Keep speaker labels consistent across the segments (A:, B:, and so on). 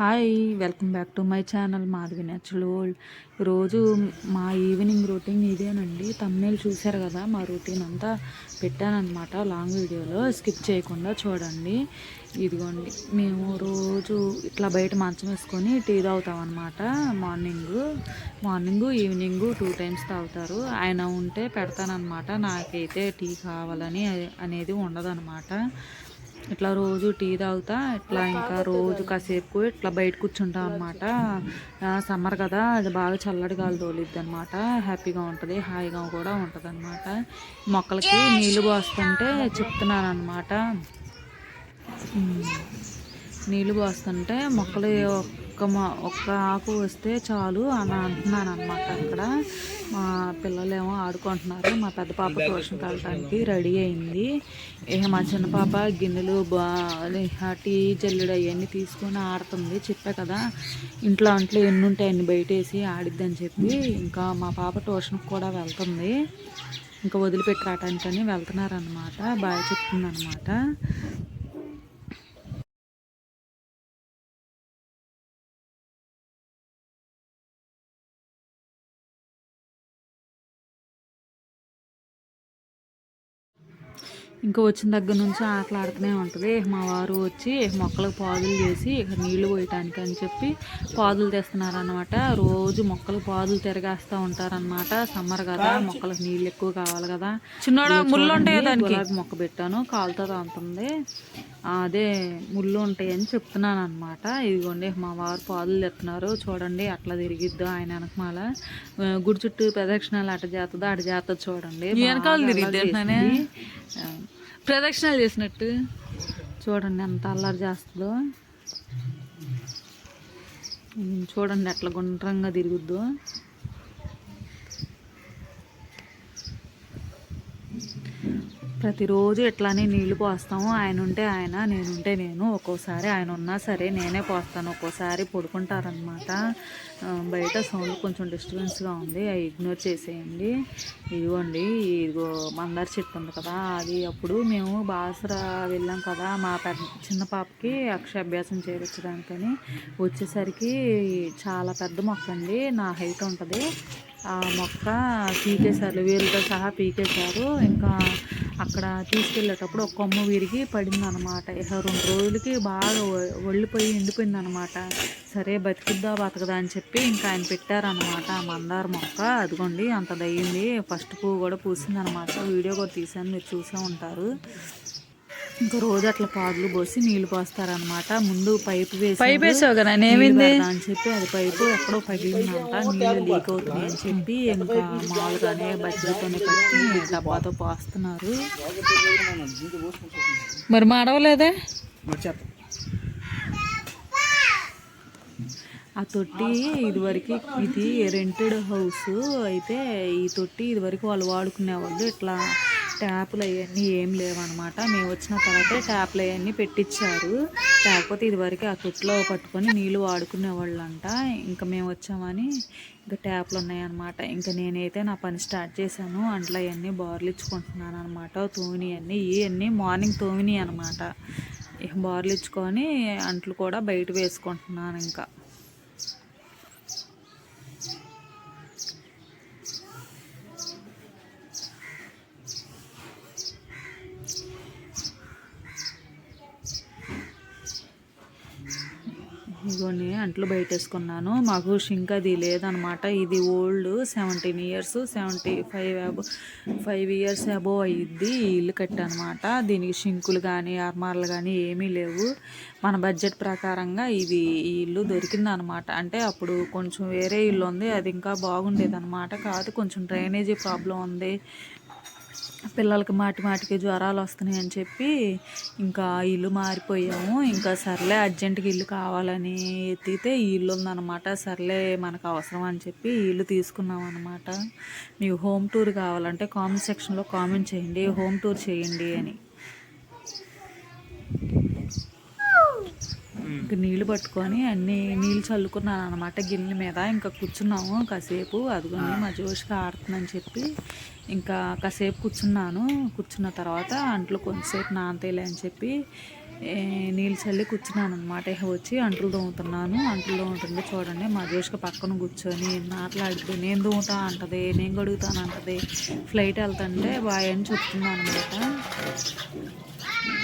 A: Hi welcome back to my channel Madhavi natural world. ఈరోజు మా evening routine ఇదేనండి. Thumbnail చూశారు కదా మా రొటీన్ అంతా పెట్టానమాట లాంగ్ వీడియోలో. స్కిప్ చేయకుండా చూడండి. ఇదిగోండి మేము రోజు ఇట్లా బయట మంచం వేసుకొని టీ తాగుతాం అనమాట morning morning evening two times తాగుతారు. ఆయన ఉంటే పెడతానమాట నాకైతే టీ కావాలని అనేది ఉండదన్నమాట. ఇట్లా రోజు టీ తాగుతా ఇట్లా ఇంకా రోజు కాసేపు ఇట్లా బయట కూర్చుంటాం అనమాట సమ్మర్ కదా అది బాగా చల్లటి గాలి తోలిద్ది అనమాట హ్యాపీగా ఉంటుంది హాయిగా కూడా ఉంటుంది అనమాట మొక్కలకి నీళ్ళు పోస్తుంటే చెప్తున్నాను అనమాట నీళ్ళు పోస్తుంటే మొక్కలు ఒక్క ఒక్క ఆకు వస్తే చాలు అని అంటున్నాను అనమాట అక్కడ. మా పిల్లలేమో ఆడుకుంటున్నారు. మా పెద్ద పాప ట్యూషన్కి వెళ్ళడానికి రెడీ అయింది. ఇక మా చిన్న పాప గిన్నెలు బా టీ జల్లుడు అవన్నీ తీసుకొని ఆడుతుంది. చెప్పా కదా ఇంట్లో అంట్లో ఎన్ని ఉంటాయి అన్ని బయటేసి ఆడిద్దని చెప్పి. ఇంకా మా పాప ట్యూషన్కి కూడా వెళ్తుంది. ఇంకా వదిలిపెట్టి రావటానికని వెళ్తున్నారనమాట బాగా చెప్తుందనమాట ఇంకా వచ్చిన దగ్గర నుంచి ఆటలాడుతూనే ఉంటుంది. మా వారు వచ్చి మొక్కలకు పాదులు చేసి ఇక నీళ్ళు పోయటానికి అని చెప్పి పాదులు తెస్తున్నారనమాట రోజు మొక్కలు పాదులు తిరగేస్తూ ఉంటారనమాట సమ్మర్ కదా మొక్కలకు నీళ్ళు ఎక్కువ కావాలి కదా. చిన్నోడ ముళ్ళు ఉంటాయి దానికి? మొక్క పెట్టాను. కాలుతో తాగుతుంది అదే ముళ్ళు ఉంటాయని చెప్తున్నాను అనమాట ఇదిగోండి మా వారు పాదులు తెస్తున్నారు చూడండి అట్లా తిరిగిద్దు ఆయన వెనకమాల. గుడి చుట్టూ ప్రదక్షిణాలు అట చేస్తుందో అటు చేస్తుంది చూడండి. ప్రదక్షిణాలు చేసినట్టు. చూడండి ఎంత అల్లరి చేస్తుందో. చూడండి ఎట్లా గుండ్రంగా తిరుగుద్దో. ప్రతిరోజు ఇట్లానే నీళ్ళు పోస్తాము. ఆయన ఉంటే ఆయన నేనుంటే నేను. ఒక్కోసారి ఆయన ఉన్నా సరే నేనే పోస్తాను. ఒక్కోసారి పడుకుంటారనమాట బయట సౌండ్ కొంచెం డిస్టర్బెన్స్గా ఉంది. అవి ఇగ్నోర్ చేసేయండి. ఇదిగోండి ఇదిగో మందార చెట్టు ఉంది కదా అది అప్పుడు మేము బాసర వెళ్ళాం కదా మా పెద్ద చిన్న పాపకి అక్షరాభ్యాసం చేయించడానికని వచ్చేసరికి చాలా పెద్ద మొక్క అండి నా హైట్ ఉంటుంది. ఆ మొక్క పీకేశారు వేరుతో సహా పీకేశారు. ఇంకా అక్కడ తీసుకెళ్ళేటప్పుడు ఒక కొమ్మ విరిగి పడింది అనమాట ఇక రెండు రోజులకి బాగా ఒళ్ళిపోయి ఎండిపోయింది అనమాట సరే బతికిద్దా బతకదా అని చెప్పి ఇంకా ఆయన పెట్టారనమాట మందార మొక్క. అదిగోండి అంత దయ్యింది. ఫస్ట్ పువ్వు కూడా పూసింది అనమాట వీడియో కూడా తీసాను మీరు చూసే ఉంటారు. ఇంకా రోజు అట్లా పాదులు పోసి నీళ్ళు పోస్తారనమాట ముందు పైపు వేసి పైపు వేసావు కదా అని చెప్పి అది పైపు ఎక్కడో పగిలిందంట నీళ్ళు లీక్ అవుతుంది అని చెప్పి ఇంకా మామూలుగానే బజ్జీతోనే కట్టి డబ్బాతో పోస్తున్నారు. మరి మాడవలేదే ఆ తొట్టి ఇదివరకు ఇది రెంటెడ్ హౌస్ అయితే ఈ తొట్టి ఇదివరకు వాళ్ళు వాడుకునే వాళ్ళు ఇట్లా ట్యాపులు అవన్నీ ఏం లేవన్నమాట మేము వచ్చిన తర్వాత ట్యాపులు అవన్నీ పెట్టించారు లేకపోతే ఇదివరకు ఆ తొట్టులో పట్టుకొని నీళ్ళు వాడుకునే వాళ్ళంట. ఇంకా మేము వచ్చామని ఇంకా ట్యాప్లు ఉన్నాయన్నమాట. ఇంకా నేనైతే నా పని స్టార్ట్ చేశాను. అంట్లో అవన్నీ బార్లు ఇచ్చుకుంటున్నాను అనమాట తోమిని అన్నీ ఇవన్నీ మార్నింగ్ తోమిని అనమాట బార్లు ఇచ్చుకొని అంట్లు కూడా బయట వేసుకుంటున్నాను ఇంకా ఇదిగోండి అంట్లు బయటేసుకున్నాను. మాకు షింక్ అది లేదనమాట. ఇది old seventeen years seventy five above five years above అయ్యిద్ది ఈ ఇల్లు కట్టనమాట. దీనికి షింకులు కానీ అర్మార్లు కానీ ఏమీ లేవు. మన బడ్జెట్ ప్రకారంగా ఇది ఈ ఇల్లు దొరికింది అనమాట అంటే అప్పుడు కొంచెం వేరే ఇల్లు ఉంది అది ఇంకా బాగుండేది అనమాట కాదు కొంచెం డ్రైనేజీ ప్రాబ్లం ఉంది. పిల్లలకి మాటి మాటికి జ్వరాలు వస్తున్నాయి అని చెప్పి ఇంకా ఇల్లు మారిపోయాము. ఇంకా సర్లే అర్జెంటుగా ఇల్లు కావాలని ఎత్తితే ఈ ఇల్లు ఉందన్నమాట. సర్లే మనకు అవసరం అని చెప్పి ఇల్లు తీసుకున్నాం అనమాట మీకు హోమ్ టూర్ కావాలంటే కామెంట్ సెక్షన్లో కామెంట్ చేయండి. హోమ్ టూర్ చేయండి అని. ఇంకా నీళ్ళు పట్టుకొని అన్ని నీళ్ళు చల్లుకున్నాను అనమాట గిన్నెల మీద. ఇంకా కూర్చున్నాము కాసేపు. అదిగోని మా జోష్కి ఆడుతుందని చెప్పి ఇంకా కాసేపు కూర్చున్నాను. కూర్చున్న తర్వాత అంట్లు కొంతసేపు నానతేలే అని చెప్పి నీళ్ళు చల్లి కూర్చున్నాను అనమాట వచ్చి అంట్లు తోముతున్నాను. అంట్లు దోముతుంటే చూడండి మా జోష్క పక్కన కూర్చొని మాట్లాడితే నేను తోముతా అంటది నేను గడుగుతాను అంటది ఫ్లైట్ వెళ్తుంటే బాయ్ అని చెప్తున్నాను అనమాట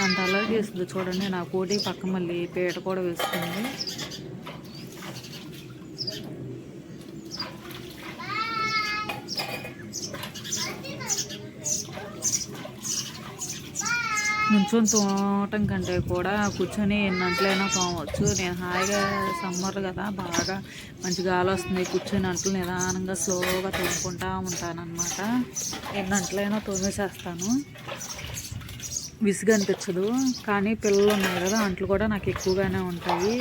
A: అంత అలా చేస్తుంది చూడండి. నా కోటి పక్క మళ్ళీ పీట కూడా వేస్తుంది నుంచొని తోటం కంటే కూడా కూర్చొని ఎన్నంట్లైనా పోవచ్చు నేను హాయిగా సమ్మర్ కదా బాగా మంచి గాలి వస్తుంది. కూర్చొని అంట్లు నిదానంగా స్లోగా తోముకుంటా ఉంటానన్నమాట. ఎన్నంట్లైనా తోమేసేస్తాను. విసుగు అనిపించదు. కానీ పిల్లలు ఉన్నాయి కదా అంట్లు కూడా నాకు ఎక్కువగానే ఉంటాయి.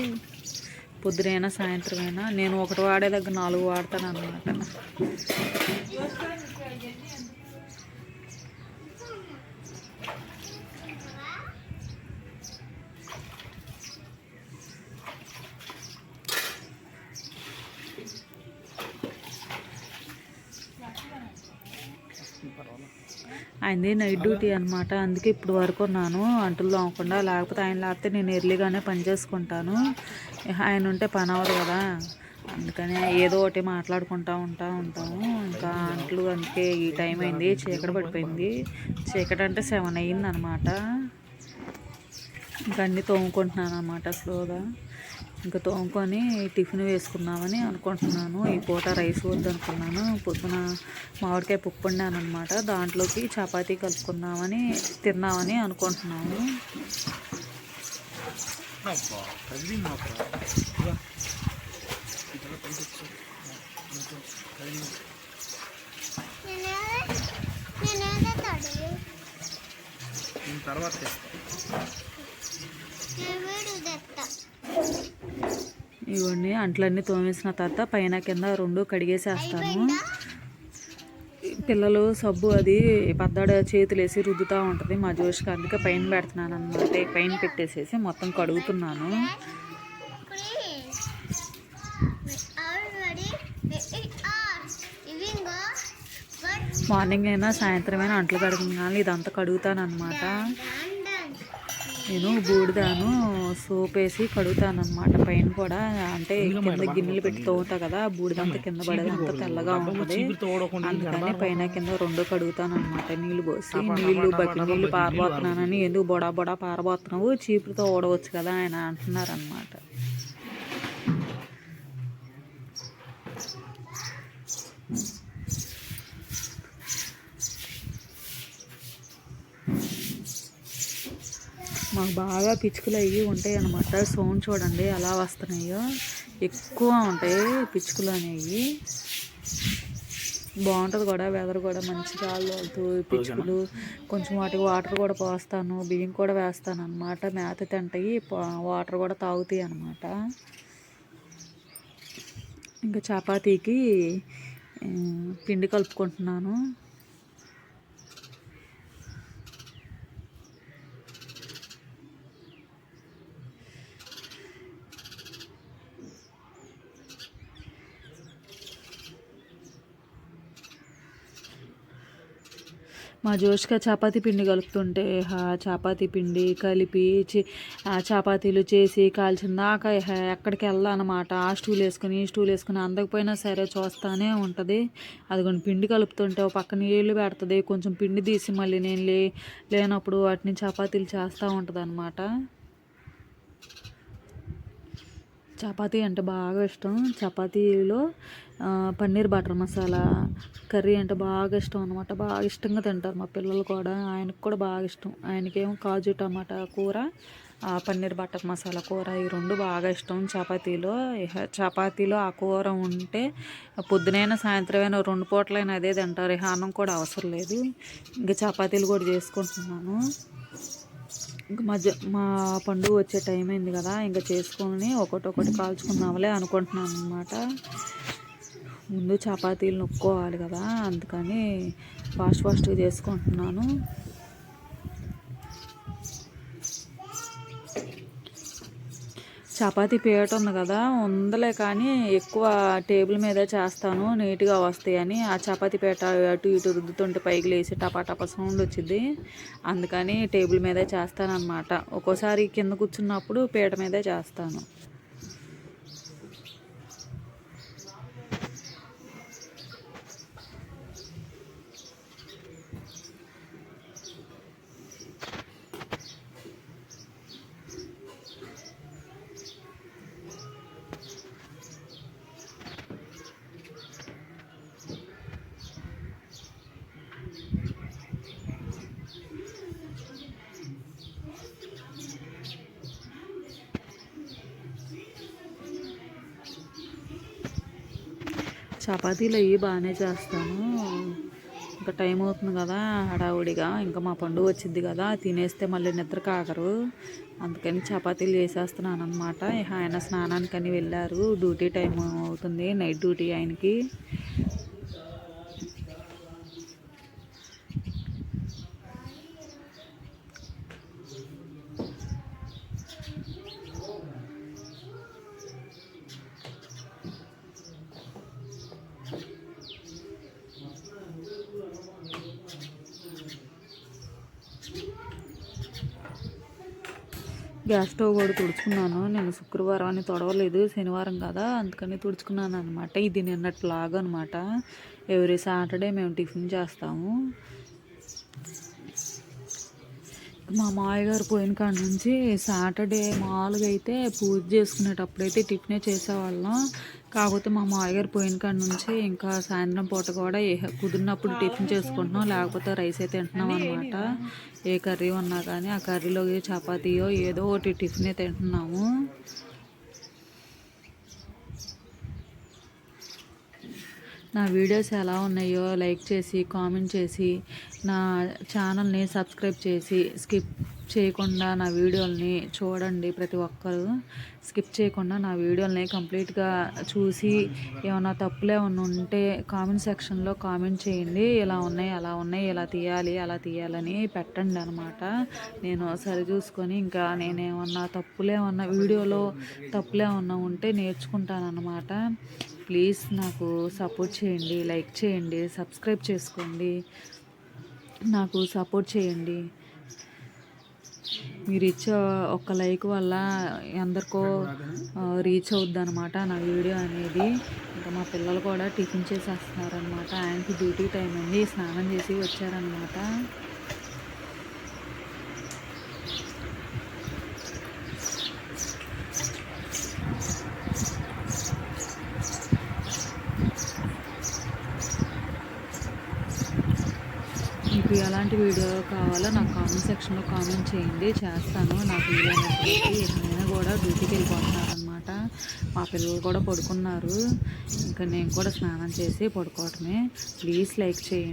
A: పొద్దునైనా సాయంత్రం అయినా నేను ఒకటి వాడే దగ్గర నాలుగు వాడతాను అన్నమాట ఆయనది నైట్ డ్యూటీ అనమాట అందుకే ఇప్పుడు వరకు ఉన్నాను. అంటులు తోమకుండా లేకపోతే ఆయన లేకపోతే నేను ఎర్లీగానే పని చేసుకుంటాను. ఆయన ఉంటే పని అవ్వదు కదా. అందుకని ఏదో ఒకటి మాట్లాడుకుంటా ఉంటా ఉంటాము. ఇంకా అంట్లు అందుకే ఈ టైం అయింది. చీకటి పడిపోయింది. చీకటి అంటే సెవెన్ అయ్యింది అనమాట ఇంకా అన్నీ తోముకుంటున్నాను అనమాట స్లోగా. ఇంకా తోముకొని టిఫిన్ వేసుకుందామని అనుకుంటున్నాను. ఈ పూట రైస్ వద్దనుకున్నాను. పొద్దున మామిడికాయ పప్పు అనమాట దాంట్లోకి చపాతీ కలుపుకుందామని తిన్నామని
B: నేను తర్వాత
A: ఇవన్నీ అంట్లన్నీ తోమేసిన తర్వాత పైన కింద రెండు కడిగేసేస్తాను. పిల్లలు సబ్బు అది పద్దాడ చేతులు వేసి రుద్దుతూ ఉంటుంది మా జోష్కి అందుకే పైన పెడుతున్నాను అనమాట పైన పెట్టేసేసి మొత్తం కడుగుతున్నాను. మార్నింగ్ అయినా సాయంత్రం అయినా అంట్లు కడుగుతున్నాను ఇదంతా కడుగుతాను అనమాట నేను బూడిదాను సోప్ వేసి కడుగుతాను అనమాట పైన కూడా అంటే కింద గిన్నెలు పెట్టి తోగుతా కదా బూడిదంతా కింద పడేది అంతా తెల్లగా ఉంటుంది.
B: తోడకుండా
A: అందుకని పైన కింద రెండు కడుగుతాను అనమాట నీళ్ళు పోసి నీళ్ళు బకెట్ నీళ్ళు పారబోతున్నానని ఎందుకు బొడా బొడా పారబోతున్నావు? చీపురుతో ఓడవచ్చు కదా ఆయన అంటున్నారు మాకు బాగా పిచ్చుకలు అవి ఉంటాయి అనమాట సౌండ్ చూడండి ఎలా వస్తున్నాయో. ఎక్కువ ఉంటాయి పిచ్చుకలు అనేవి. బాగుంటుంది కూడా వెదర్ కూడా మంచి గాలి వెళ్తూ పిచ్చుకలు. కొంచెం వాటికి వాటర్ కూడా పోస్తాను బియ్యం కూడా వేస్తాను అనమాట మేత తింటాయి వాటర్ కూడా తాగుతాయి అనమాట ఇంకా చపాతీకి పిండి కలుపుకుంటున్నాను. మా జోష్క చపాతీ పిండి కలుపుతుంటే చపాతి చపాతీ పిండి కలిపి చపాతీలు చేసి కాల్చిన దాకా ఎక్కడికి వెళ్ళాలన్నమాట. ఆ స్టూల్ వేసుకుని ఈ స్టూల్ వేసుకుని అందకపోయినా సరే చూస్తానే ఉంటుంది. అది పిండి కలుపుతుంటే ఒక పక్క నీళ్ళు పెడుతుంది. కొంచెం పిండి తీసి మళ్ళీ నేను లే లేనప్పుడు వాటిని చపాతీలు చేస్తూ ఉంటుంది అనమాట చపాతీ అంటే బాగా ఇష్టం. చపాతీలో పన్నీర్ బటర్ మసాలా కర్రీ అంటే బాగా ఇష్టం అనమాట బాగా ఇష్టంగా తింటారు మా పిల్లలు కూడా. ఆయనకు కూడా బాగా ఇష్టం. ఆయనకేమో కాజు టమాటా కూర ఆ, పన్నీర్ బటర్ మసాలా కూర ఈ రెండు బాగా ఇష్టం చపాతీలో. చపాతీలో ఆ కూర ఉంటే పొద్దునైనా సాయంత్రమైనా రెండు పూటలైనా అదే తింటారు. ఇహ అన్నం కూడా అవసరం లేదు. ఇంకా చపాతీలు కూడా చేసుకుంటున్నాను. ఇంకా మధ్య మా పండుగ వచ్చే టైం అయింది కదా ఇంకా చేసుకొని ఒకటి ఒకటి కాల్చుకుందాంలే అనుకుంటున్నాను అనమాట ముందు చపాతీలు నొక్కోవాలి కదా అందుకని ఫాస్ట్ ఫాస్ట్గా చేసుకుంటున్నాను. చపాతీ పీట ఉంది కదా ఉందలే కానీ ఎక్కువ టేబుల్ మీదే చేస్తాను నీట్గా వస్తాయని. ఆ చపాతీ పీట అటు ఇటు రుద్దుతుంటే పైకి లేచి టపా టపా సౌండ్ వచ్చింది అందుకని టేబుల్ మీదే చేస్తాను అనమాట ఒక్కోసారి కింద కూర్చున్నప్పుడు పీట మీదే చేస్తాను. చపాతీలు అవి బాగానే చేస్తాను. ఇంకా టైం అవుతుంది కదా హడావుడిగా. ఇంకా మా పండుగ వచ్చింది కదా తినేస్తే మళ్ళీ నిద్ర కాగరు. అందుకని చపాతీలు చేసేస్తున్నాను అనమాట ఆయన స్నానానికని వెళ్ళారు. డ్యూటీ టైం అవుతుంది నైట్ డ్యూటీ ఆయనకి. గ్యాస్ స్టవ్ కూడా తుడుచుకున్నాను. నేను శుక్రవారం అని తొడవలేదు. శనివారం కదా అందుకని తుడుచుకున్నాను అనమాట ఇది నిన్నటి లాగ్ అనమాట ఎవ్రీ సాటర్డే మేము టిఫిన్ చేస్తాము. మా మామయ్య గారు పోయిన కాడ నుంచి సాటర్డే మామూలుగా అయితే పూజ చేసుకునేటప్పుడైతే టిఫినే చేసేవాళ్ళం. కాకపోతే మా మామయ్య పోయిన కాడ నుంచి ఇంకా సాయంత్రం పూట కూడా ఏ కుదిరినప్పుడు టిఫిన్ చేసుకుంటున్నాం లేకపోతే రైస్ అయితే తింటున్నాం అనమాట ఏ కర్రీ ఉన్నా కానీ ఆ కర్రీలో చపాతీయో ఏదో ఒకటి టిఫినే తింటున్నాము. నా వీడియోస్ ఎలా ఉన్నాయో లైక్ చేసి కామెంట్ చేసి నా ఛానల్ని సబ్స్క్రైబ్ చేసి స్కిప్ చేయకుండా నా వీడియోల్ని చూడండి ప్రతి ఒక్కరు. స్కిప్ చేయకుండా నా వీడియోల్ని కంప్లీట్గా చూసి ఏమైనా తప్పులే ఏమైనా ఉంటే కామెంట్ సెక్షన్లో కామెంట్ చేయండి. ఇలా ఉన్నాయి అలా ఉన్నాయి ఇలా తీయాలి అలా తీయాలని పెట్టండి అనమాట నేను సరి చూసుకొని ఇంకా నేనేమన్నా తప్పులేమన్నా వీడియోలో తప్పులే ఉన్నా ఉంటే నేర్చుకుంటాను అనమాట ప్లీజ్ నాకు సపోర్ట్ చేయండి లైక్ చేయండి సబ్స్క్రైబ్ చేసుకోండి. నాకు సపోర్ట్ చేయండి. మీరు ఇచ్చే ఒక్క లైక్ వల్ల ఎందరికో రీచ్ అవుద్ది అనమాట నా వీడియో అనేది. ఇంకా మా పిల్లలు కూడా టిఫిన్ చేసేస్తున్నారు అనమాట ఆయనకి డ్యూటీ టైం అండి. స్నానం చేసి వచ్చారనమాట మీకు ఎలాంటి వీడియో కావాలో నాకు కామెంట్ సెక్షన్లో కామెంట్ చేయండి. చేస్తాను. నాకు నేను కూడా డ్యూటీకి వెళ్ళిపోతున్నాను అనమాట మా పిల్లలు కూడా పడుకున్నారు. ఇంకా నేను కూడా స్నానం చేసి పడుకోవటమే. ప్లీజ్ లైక్ చేయండి.